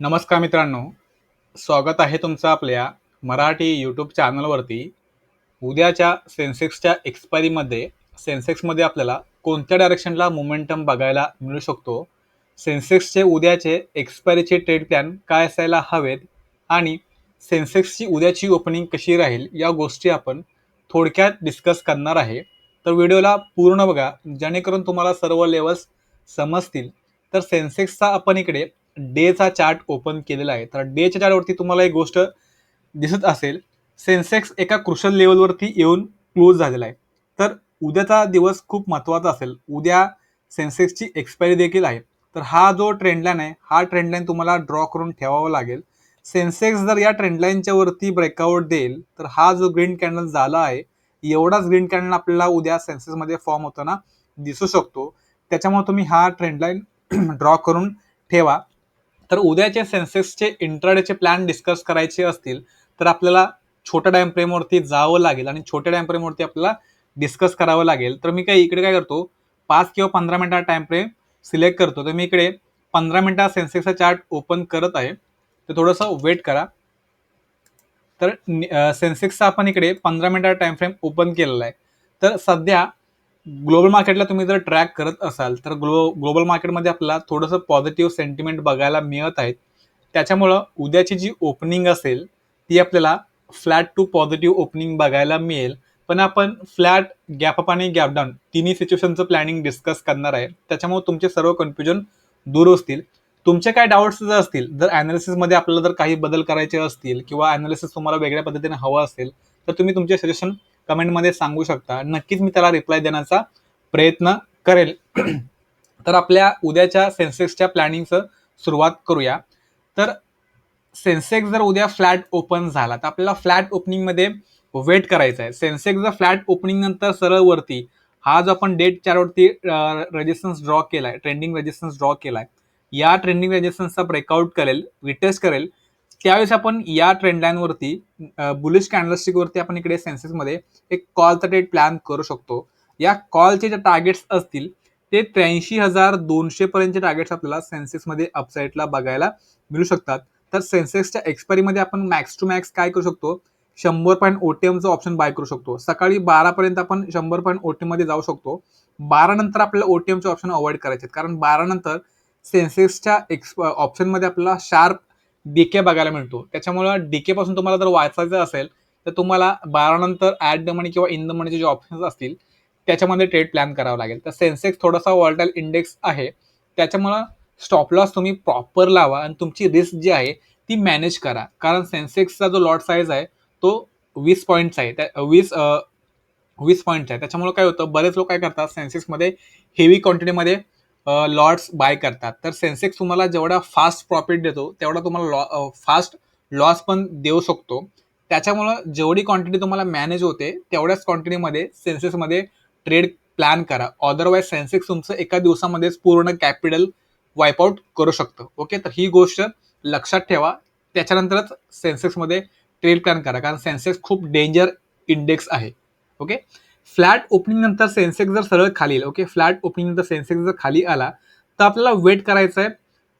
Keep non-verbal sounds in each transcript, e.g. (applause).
नमस्कार मित्रांनो. स्वागत आहे तुमचं आपल्या मराठी यूट्यूब चॅनलवरती उद्याच्या सेन्सेक्सच्या एक्सपायरीमध्ये सेन्सेक्समध्ये आपल्याला कोणत्या डायरेक्शनला मोमेंटम बघायला मिळू शकतो? सेन्सेक्सचे उद्याचे एक्सपायरीचे ट्रेड प्लॅन काय असायला हवेत? आणि सेन्सेक्सची उद्याची ओपनिंग कशी राहील? या गोष्टी आपण थोडक्यात डिस्कस करणार आहे. तर व्हिडिओला पूर्ण बघा. जेणेकरून तुम्हाला सर्व लेवल्स समजतील. तर सेन्सेक्सचा आपण इकडे डेचा चार्ट ओपन केलेला आहे. तर डेच्या चार्टवरती तुम्हाला एक गोष्ट दिसत असेल सेन्सेक्स एका क्रुशल लेवलवरती येऊन क्लोज झालेला आहे. तर उद्याचा दिवस खूप महत्त्वाचा असेल. उद्या सेन्सेक्सची एक्सपायरी देखील आहे. तर हा जो ट्रेंडलाईन आहे हा ट्रेंडलाईन तुम्हाला ड्रॉ करून ठेवावा लागेल. सेन्सेक्स जर या ट्रेंडलाईनच्या वरती ब्रेकआउट देईल तर हा जो ग्रीन कॅन्डल झाला आहे एवढाच ग्रीन कॅन्डल आपल्याला उद्या सेन्सेक्समध्ये फॉर्म होताना दिसू शकतो. त्याच्यामुळे तुम्ही हा ट्रेंडलाईन ड्रॉ (clears throat) करून ठेवा. तर उद्याचे सेन्सेक्सचे इंट्राडेचे प्लॅन डिस्कस करायचे असतील तर आपल्याला छोट्या टाइम फ्रेमवरती जावं लागेल आणि छोट्या टाइम फ्रेमवरती आपल्याला डिस्कस करावं लागेल. तर मी काय इकडे काय करतो पाच किंवा पंधरा मिनिटा टाइम फ्रेम सिलेक्ट करतो. तर मी इकडे पंधरा मिनिटा सेन्सेक्सचा चार्ट ओपन करत आहे. तर थोडंसं वेट करा. तर सेन्सेक्सचा आपण इकडे पंधरा मिनिटा टाइम फ्रेम ओपन केलेला आहे. तर सध्या ग्लोबल मार्केटला तुम्ही जर ट्रॅक करत असाल तर ग्लो ग्लोबल मार्केटमध्ये आपल्याला थोडंसं पॉझिटिव्ह सेंटिमेंट बघायला मिळत आहेत. त्याच्यामुळं उद्याची जी ओपनिंग असेल ती आपल्याला फ्लॅट टू पॉझिटिव्ह ओपनिंग बघायला मिळेल. पण आपण फ्लॅट गॅप अप आणि गॅप डाऊन तिन्ही सिच्युएशनचं प्लॅनिंग डिस्कस करणार आहे. त्याच्यामुळे तुमचे सर्व कन्फ्युजन दूर असतील तुमचे काय डाऊट्स जर असतील जर अनालिसिसमध्ये आपल्याला जर काही बदल करायचे असतील किंवा अनालिसिस तुम्हाला वेगळ्या पद्धतीने हवं असेल तर तुम्ही तुमचे सजेशन कमेंटमध्ये सांगू शकता. नक्कीच मी त्याला रिप्लाय देण्याचा प्रयत्न करेल. (clears throat) तर आपल्या उद्याच्या सेन्सेक्सच्या प्लॅनिंगचं सुरुवात करूया. तर सेन्सेक्स जर उद्या फ्लॅट ओपन झाला तर आपल्याला फ्लॅट ओपनिंगमध्ये वेट करायचं आहे. सेन्सेक्स जर फ्लॅट ओपनिंग नंतर सरळ वरती हा जो आपण डेट चारवरती रेजिस्टन्स ड्रॉ केलाय ट्रेंडिंग रेजिस्टन्स ड्रॉ केलाय या ट्रेंडिंग रेजिस्टन्सचा ब्रेकआउट करेल रिटेस्ट करेल त्यावेळेस आपण या ट्रेंड लाईनवरती बुलिश कॅन्डलस्टिकवरती आपण इकडे सेन्सेसमध्ये एक कॉलचा डेट प्लॅन करू शकतो. या कॉलचे जे टार्गेट्स असतील ते त्र्याऐंशी हजार दोनशे पर्यंतचे टार्गेट्स आपल्याला सेन्सेक्समध्ये अपसाईडला बघायला मिळू शकतात. तर सेन्सेक्सच्या एक्सपायरीमध्ये आपण मॅक्स टू मॅक्स काय करू शकतो? शंभर पॉईंट ओटीएमचं ऑप्शन बाय करू शकतो. सकाळी बारापर्यंत आपण शंभर पॉईंट ओटीएममध्ये जाऊ शकतो. बारा नंतर आपल्याला ओटीएमचे ऑप्शन अवॉइड करायचे कारण बारा नंतर सेन्सेक्सच्या एक्स ऑप्शनमध्ये आपल्याला शार्प डीके बघायला मिळतो. त्याच्यामुळं डीके पासून तुम्हाला जर वाचायचं असेल तर तुम्हाला बारा नंतर ॲट द मनी किंवा इन द मनीचे जे ऑप्शन्स असतील त्याच्यामध्ये ट्रेड प्लॅन करावं लागेल. तर सेन्सेक्स थोडासा वॉल्टाईल इंडेक्स आहे. त्याच्यामुळं स्टॉप लॉस तुम्ही प्रॉपर लावा आणि तुमची रिस्क जी आहे ती मॅनेज करा. कारण सेन्सेक्सचा जो लॉट साईज आहे तो वीस पॉईंटचा आहे. त्या वीस वीस पॉईंटचा आहे. त्याच्यामुळे काय होतं बरेच लोक काय करतात सेन्सेक्समध्ये हेवी क्वांटिटीमध्ये लॉट्स बाय करतात. तर सेन्सेक्स तुम्हाला जेवढा फास्ट प्रॉफिट देतो तेवढा तुम्हाला लॉ फास्ट लॉस पण देऊ शकतो. त्याच्यामुळं जेवढी क्वांटिटी तुम्हाला मॅनेज होते तेवढ्याच क्वांटिटीमध्ये सेन्सेक्समध्ये ट्रेड प्लॅन करा. अदरवाईज सेन्सेक्स तुमचं एका दिवसामध्येच पूर्ण कॅपिटल वाईपआउट करू शकतं. ओके तर ही गोष्ट लक्षात ठेवा. त्याच्यानंतरच सेन्सेक्समध्ये ट्रेड प्लॅन करा. कारण सेन्सेक्स खूप डेंजर इंडेक्स आहे. ओके फ्लॅट ओपनिंग नंतर सेन्सेक्स जर सरळ खाली येईल ओके फ्लॅट ओपनिंग नंतर सेन्सेक्स जर खाली आला तर आपल्याला वेट करायचं आहे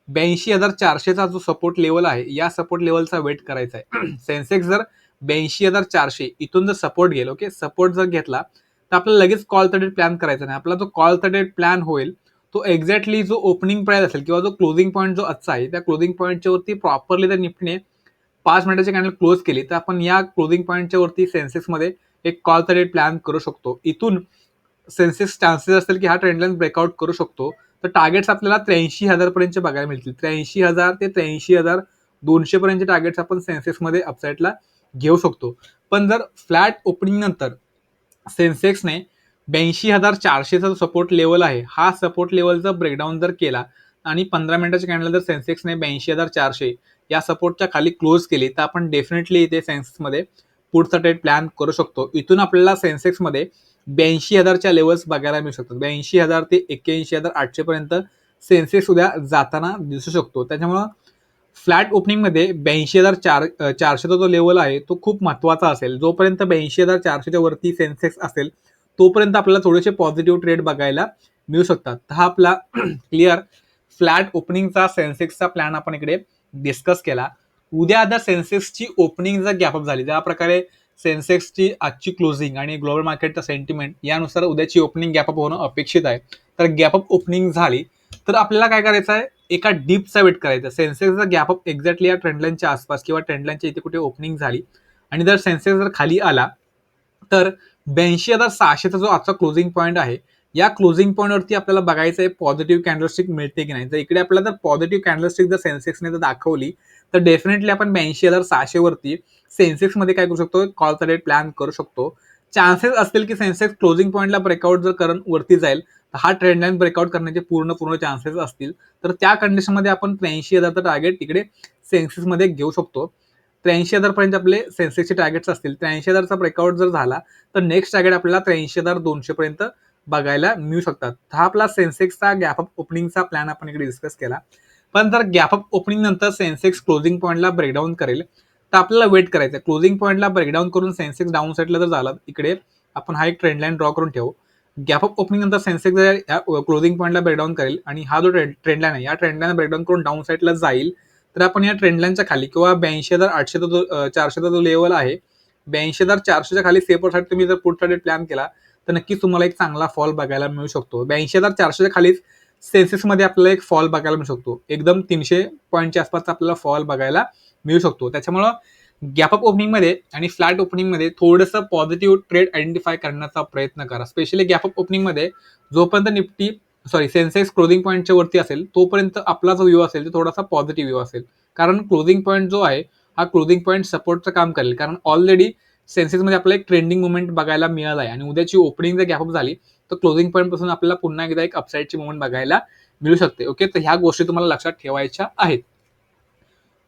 ब्याऐंशी हजार चारशेचा जो सपोर्ट लेवल आहे या सपोर्ट लेवलचा वेट करायचा आहे (clears throat) सेन्सेक्स जर ब्याऐंशी हजार चारशे इथून जर सपोर्ट घेईल ओके सपोर्ट जर घेतला तर आपल्याला लगेच कॉल तडेट प्लॅन करायचा नाही. आपला जो कॉल तडेट प्लॅन होईल तो एक्झॅक्टली जो ओपनिंग प्राईस असेल किंवा जो क्लोजिंग पॉईंट जो आजचा आहे त्या क्लोजिंग पॉईंटच्या वरती प्रॉपरली जर निफ्टीने पाच मिनिटाचे कॅन्डल क्लोज केली तर आपण या क्लोजिंग पॉईंटच्या वरती सेन्सेक्समध्ये एक कॉल तरी प्लॅन करू शकतो. इथून सेन्सेस चान्सेस असतील की हा ट्रेंडलाईन ब्रेकआउट करू शकतो. तर टार्गेट्स आपल्याला त्र्याऐंशी हजारपर्यंत बघायला मिळतील. त्र्याऐंशी हजार ते त्र्याऐंशी हजार दोनशेपर्यंतचे टार्गेट्स आपण सेन्सेक्समध्ये अपसाईडला घेऊ शकतो. पण जर फ्लॅट ओपनिंग नंतर सेन्सेक्सने ब्याऐंशी हजार चारशेचा जो सपोर्ट लेवल आहे हा सपोर्ट लेवलचा ब्रेकडाऊन जर केला आणि पंधरा मिनिटाच्या कॅन्डल जर सेन्सेक्सने ब्याऐंशी हजार चारशे या सपोर्टच्या खाली क्लोज केली तर आपण डेफिनेटली इथे सेन्सेक्समध्ये पुढचा ट्रेड प्लॅन करू शकतो. इथून आपल्याला सेन्सेक्समध्ये ब्याऐंशी हजारच्या लेवल्स बघायला मिळू शकतात. ब्याऐंशी हजार ते एक्क्याऐंशी हजार आठशेपर्यंत सेन्सेक्स उद्या जाताना दिसू शकतो. त्याच्यामुळं फ्लॅट ओपनिंगमध्ये ब्याऐंशी हजार चार चारशेचा जो लेवल आहे तो खूप महत्त्वाचा असेल. जोपर्यंत ब्याऐंशी हजार चारशेच्या वरती सेन्सेक्स असेल तोपर्यंत आपल्याला थोडेसे पॉझिटिव्ह ट्रेड बघायला मिळू शकतात. हा आपला क्लिअर फ्लॅट ओपनिंगचा सेन्सेक्सचा प्लॅन आपण इकडे डिस्कस केला. उद्या आता सेन्सेक्सची ओपनिंग जर गॅपअप झाली ज्या प्रकारे सेन्सेक्सची आजची क्लोजिंग आणि ग्लोबल मार्केटचा सेंटिमेंट यानुसार उद्याची ओपनिंग गॅपअप होणं अपेक्षित आहे. तर गॅपअप ओपनिंग झाली तर आपल्याला काय करायचं आहे? एका डीपचा वेट करायचा. सेन्सेक्सचा गॅपअप एक्झॅक्टली या ट्रेंडलाईनच्या आसपास किंवा ट्रेंडलाईनच्या इथे कुठे ओपनिंग झाली आणि जर सेन्सेक्स जर खाली आला तर ब्याऐंशी हजार सहाशेचा जो आजचा क्लोजिंग पॉईंट आहे या क्लोजिंग पॉईंटवरती आपल्याला बघायचं आहे पॉझिटिव्ह कॅन्डलस्टिक मिळते की नाही? जर इकडे आपल्याला जर पॉझिटिव्ह कॅन्डलस्टिक जर सेन्सेक्सने जर दाखवली तर डेफिनेटली आपण ब्याऐंशी हजार सहाशे वरती सेन्सेक्समध्ये काय करू शकतो? कॉलचा रेट प्लॅन करू शकतो. चान्सेस असतील की सेन्सेक्स क्लोजिंग पॉईंटला ब्रेकआउट जर करण वरती जाईल तर हा ट्रेंड लाईन ब्रेकआउट करण्याचे पूर्ण पूर्ण चान्सेस असतील. तर त्या कंडिशनमध्ये आपण त्र्याऐंशी हजारचं टार्गेट तिकडे सेन्सेक्समध्ये घेऊ शकतो. त्र्याऐंशी हजारपर्यंत आपले सेन्सेक्सचे टार्गेट्स असतील. त्र्याऐंशी हजारचा ब्रेकआउट जर झाला तर नेक्स्ट टार्गेट आपल्याला त्र्याऐंशी हजार दोनशे पर्यंत बघायला मिळू शकतात. हा आपला सेन्सेक्सचा गॅपअप ओपनिंगचा प्लॅन आपण इकडे डिस्कस केला. पण जर गॅपअप ओपनिंग नंतर सेन्सेक्स क्लोजिंग पॉईंटला ब्रेकडाऊन करेल तर आपल्याला वेट करायचं क्लोजिंग पॉईंटला ब्रेकडाऊन करून सेन्सेक्स डाऊन साईडला जर झाला इकडे आपण हा एक ट्रेंड लाईन ड्रॉ करून ठेवू. गॅपअप ओपनिंग नंतर सेन्सेक्स जर या क्लोजिंग पॉईंटला ब्रेकडाऊन करेल आणि हा जो ट्रेंड ट्रेंडलाईन आहे या ट्रेंडलाईन ब्रेकडाऊन करून डाऊन साईडला जाईल तर आपण या ट्रेंडलाईनच्या खाली किंवा ब्याऐंशी हजार आठशे जो चारशेचा जो लेवल आहे ब्याऐंशी हजार चारशेच्या खाली सेपरसाठी तुम्ही जर पुढचा डेट प्लॅन केला तर नक्कीच तुम्हाला एक चांगला फॉल बघायला मिळू शकतो. ब्याऐंशी हजार चारशेच्या खालीच सेन्सेसमध्ये आपल्याला एक फॉल बघायला मिळू शकतो. एकदम तीनशे पॉईंटच्या आसपास आपल्याला फॉल बघायला मिळू शकतो. त्याच्यामुळं गॅपअप ओपनिंगमध्ये आणि फ्लॅट ओपनिंगमध्ये थोडंसं पॉझिटिव्ह ट्रेड आयडेंटिफाय करण्याचा प्रयत्न करा. स्पेशली गॅपअप ओपनिंगमध्ये जोपर्यंत निफ्टी सॉरी सेन्सेक्स क्लोजिंग पॉईंटच्या वरती असेल तोपर्यंत आपला जो व्ह्यू असेल तो थोडासा पॉझिटिव्ह व्ह्यू असेल. कारण क्लोजिंग पॉईंट जो आहे हा क्लोजिंग पॉईंट सपोर्टचं काम करेल. कारण ऑलरेडी सेन्सेसमध्ये आपल्याला एक ट्रेंडिंग मुवमेंट बघायला मिळाला आहे आणि उद्याची ओपनिंग जर गॅपअप झाली तर क्लोजिंग पॉईंटपासून आपल्याला पुन्हा एकदा एक अपसाईडची मुवमेंट बघायला मिळू शकते. ओके तर ह्या गोष्टी तुम्हाला लक्षात ठेवायच्या आहेत.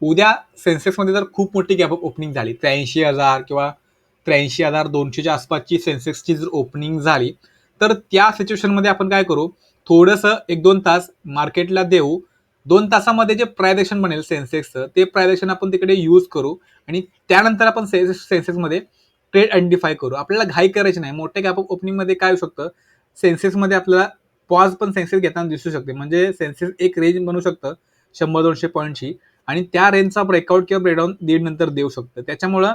उद्या सेन्सेक्समध्ये जर खूप मोठी गॅप ओपनिंग झाली त्र्याऐंशी हजार किंवा त्र्याऐंशी हजार दोनशेच्या आसपासची सेन्सेक्सची जर ओपनिंग झाली तर त्या सिच्युएशनमध्ये आपण काय करू? थोडंसं एक दोन तास मार्केटला देऊ. दोन तासामध्ये जे प्रायदेशन बनेल सेन्सेक्सचं ते प्रायदेशन आपण तिकडे यूज करू आणि त्यानंतर आपण सेन्सेक्समध्ये ट्रेड आयडेंटिफाय करू. आपल्याला घाई करायची नाही. मोठ्या गॅप ओपनिंगमध्ये काय होऊ शकतं? सेन्सेसमध्ये आपल्याला पॉज पण सेन्सेस घेताना दिसू शकते. म्हणजे सेन्सेस एक रेंज बनू शकतं शंभर दोनशे पॉईंटची आणि त्या रेंजचा ब्रेकआउट किंवा ब्रेकडाऊन दीड नंतर देऊ शकतं. त्याच्यामुळं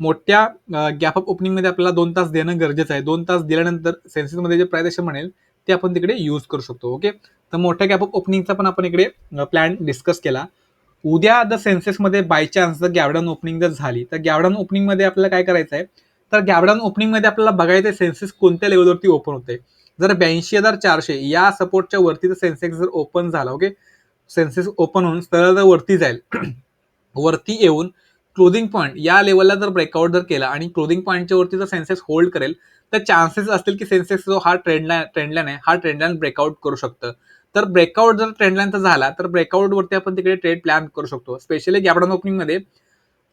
मोठ्या गॅपअप ओपनिंगमध्ये आपल्याला दोन तास देणं गरजेचं आहे. दोन तास दिल्यानंतर सेन्सेसमध्ये जे प्रायदेशन म्हणेल ते आपण तिकडे यूज करू शकतो. ओके तर मोठ्या गॅपअप ओपनिंगचा पण आपण इकडे प्लॅन डिस्कस केला. उद्या द सेन्सेसमध्ये बाय चान्स जर गॅवडाऊन ओपनिंग जर झाली तर गॅवडाऊन ओपनिंगमध्ये आपल्याला काय करायचं आहे तर गॅबडाऊन ओपनिंगमध्ये आपल्याला बघायचं सेन्सेस कोणत्या लेवलवरती ओपन होते? जर ब्याऐंशी हजार चारशे या सपोर्टच्या वरती जर सेन्सेक्स जर ओपन झाला ओके सेन्सेस ओपन होऊन सरळ वरती जाईल. (clears throat) वरती येऊन क्लोजिंग पॉईंट या लेवलला जर ब्रेकआउट जर केला आणि क्लोजिंग पॉईंटच्या वरती जर सेन्सेक्स होल्ड करेल तर चान्सेस असतील की सेन्सेक्स जो हा ट्रेंडला ट्रेंडलाईन आहे हा ट्रेंडलाईन ब्रेकआउट करू शकतं. तर ब्रेकआउट जर ट्रेंडलाईनचा झाला तर ब्रेकआउटवरती आपण तिकडे ट्रेड प्लॅन करू शकतो. स्पेशली गॅबडाऊन ओपनिंगमध्ये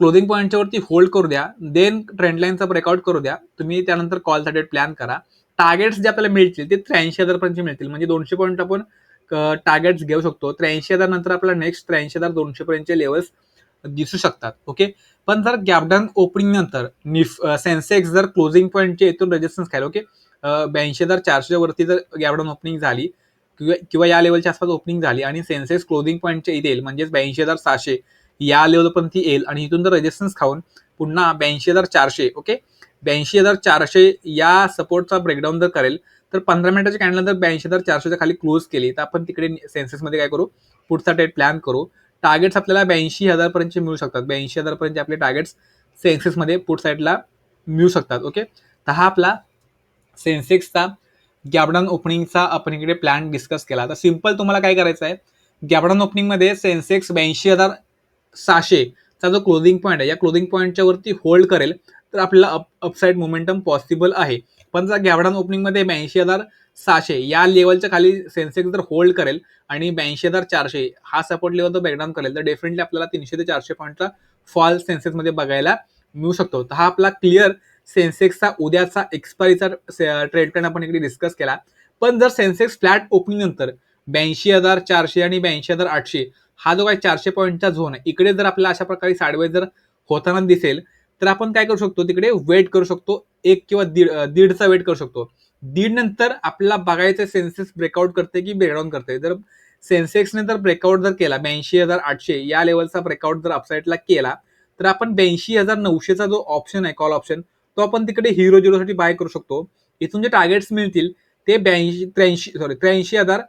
क्लोजिंग पॉईंटच्या वरती होल्ड करू द्या. देन ट्रेंडलाईनचा ब्रेकआउट करू द्या. तुम्ही त्यानंतर कॉलसाठी प्लॅन करा. टार्गेट्स जे आपल्याला मिळतील ते त्र्याऐंशी हजारपर्यंत मिळतील. म्हणजे दोनशे पॉईंट आपण टार्गेट्स घेऊ शकतो. त्र्याऐंशी हजार नंतर आपल्याला नेक्स्ट त्र्याऐंशी हजार दोनशे पर्यंतचे लेवल्स दिसू शकतात. ओके पण जर गॅपडाऊन ओपनिंग नंतर निफ सेन्सेक्स जर क्लोजिंग पॉईंटचे इथून रेजिस्टन्स खायला ओके ब्याऐंशी हजार चारशे वरती जर गॅपडाऊन ओपनिंग झाली किंवा किंवा या लेवलच्या आसपास ओपनिंग झाली आणि सेन्सेक्स क्लोजिंग पॉईंटच्या इथे येईल म्हणजेच ब्याऐंशी हजार सहाशे या लेवलपर्यंत येईल आणि इथून जर रेजिस्टन्स खाऊन पुन्हा ब्याऐंशी हजार चारशे ओके ब्याऐंशी हजार चारशे या सपोर्टचा ब्रेकडाऊन जर करेल तर पंधरा मिनिटाच्या कॅन्डल जर ब्याऐंशी हजार चारशेच्या खाली क्लोज केली तर आपण तिकडे सेन्सेसमध्ये काय करू? पुढचा डेट प्लॅन करू. टार्गेट्स आपल्याला ब्याऐंशी हजारपर्यंतचे मिळू शकतात. ब्याऐंशी हजारपर्यंत आपले टार्गेट्स सेन्सेक्समध्ये पुढ साईडला मिळू शकतात ओके तर हा आपला सेन्सेक्सचा गॅबडाऊन ओपनिंगचा आपण इकडे प्लॅन डिस्कस केला. तर सिंपल तुम्हाला काय करायचं आहे? गॅबडाऊन ओपनिंगमध्ये सेन्सेक्स ब्याऐंशी हजार सहाशेचा जो क्लोजिंग पॉईंट आहे या क्लोजिंग पॉईंटच्या वरती होल्ड करेल तर आपल्याला अप अपसाईड मोमेंटम पॉसिबल आहे. पण जर गॅवडान ओपनिंगमध्ये ब्याऐंशी हजार सहाशे या लेवलच्या खाली सेन्सेक्स जर होल्ड करेल आणि ब्याऐंशी हजार चारशे हा सपोर्ट लेवल जर ब्रेकडाऊन करेल तर डेफिनेटली आपल्याला तीनशे ते चारशे पॉईंटचा फॉल सेन्सेक्समध्ये बघायला मिळू शकतो. तर हा आपला क्लिअर सेन्सेक्सचा उद्याचा एक्सपायरीचा ट्रेड प्लॅन आपण इकडे डिस्कस केला. पण जर सेन्सेक्स फ्लॅट ओपनिंग नंतर ब्याऐंशी हजार चारशे आणि ब्याऐंशी हजार आठशे हा जो काही चारशे पॉईंटचा झोन आहे इकडे जर आपल्याला अशा प्रकारे साडवेज जर होताना दिसेल तर आपण काय करू शकतो तिकडे वेट करू शकतो एक किंवा दीड दीडचा वेट करू शकतो. दीड नंतर आपल्याला बघायचं सेन्सेस ब्रेकआउट करते की ब्रेकडाऊन करते. जर सेन्सेक्सने जर ब्रेकआउट जर केला ब्याऐंशी हजार आठशे या लेवलचा ब्रेकआउट जर अपसाईडला केला तर आपण ब्याऐंशी हजार नऊशेचा जो ऑप्शन आहे कॉल ऑप्शन तो आपण तिकडे हिरो झिरोसाठी बाय करू शकतो. इथून जे टार्गेट्स मिळतील ते ब्याऐंशी त्र्याऐंशी सॉरी त्र्याऐंशी हजार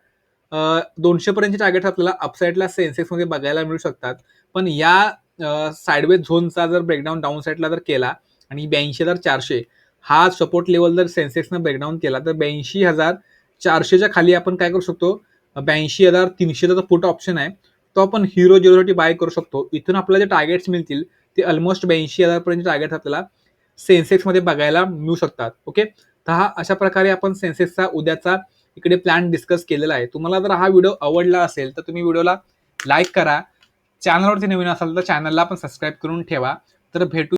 दोनशे पर्यंतचे टार्गेट आपल्याला अपसाईडला सेन्सेक्समध्ये बघायला मिळू शकतात. पण या साईडवेज झोनचा जर ब्रेकडाऊन डाऊन साईडला जर केला आणि ब्याऐंशी हजार चारशे हा सपोर्ट लेवल जर सेन्सेक्सनं ब्रेकडाऊन केला तर ब्याऐंशी हजार चारशेच्या खाली आपण काय करू शकतो? ब्याऐंशी हजार तीनशेचा जो पुट ऑप्शन आहे तो आपण हिरो झिरोसाठी बाय करू शकतो. इथून आपल्याला जे टार्गेट्स मिळतील ते ऑलमोस्ट ब्याऐंशी हजारपर्यंत टार्गेट आपल्याला सेन्सेक्समध्ये बघायला मिळू शकतात. ओके तर हा अशा प्रकारे आपण सेन्सेक्सचा उद्याचा इकडे प्लॅन डिस्कस केलेला आहे. तुम्हाला जर हा व्हिडिओ आवडला असेल तर तुम्ही व्हिडिओला लाईक करा. चॅनलवरती नवीन असाल तर चॅनलला पण सबस्क्राईब करून ठेवा. तर भेटू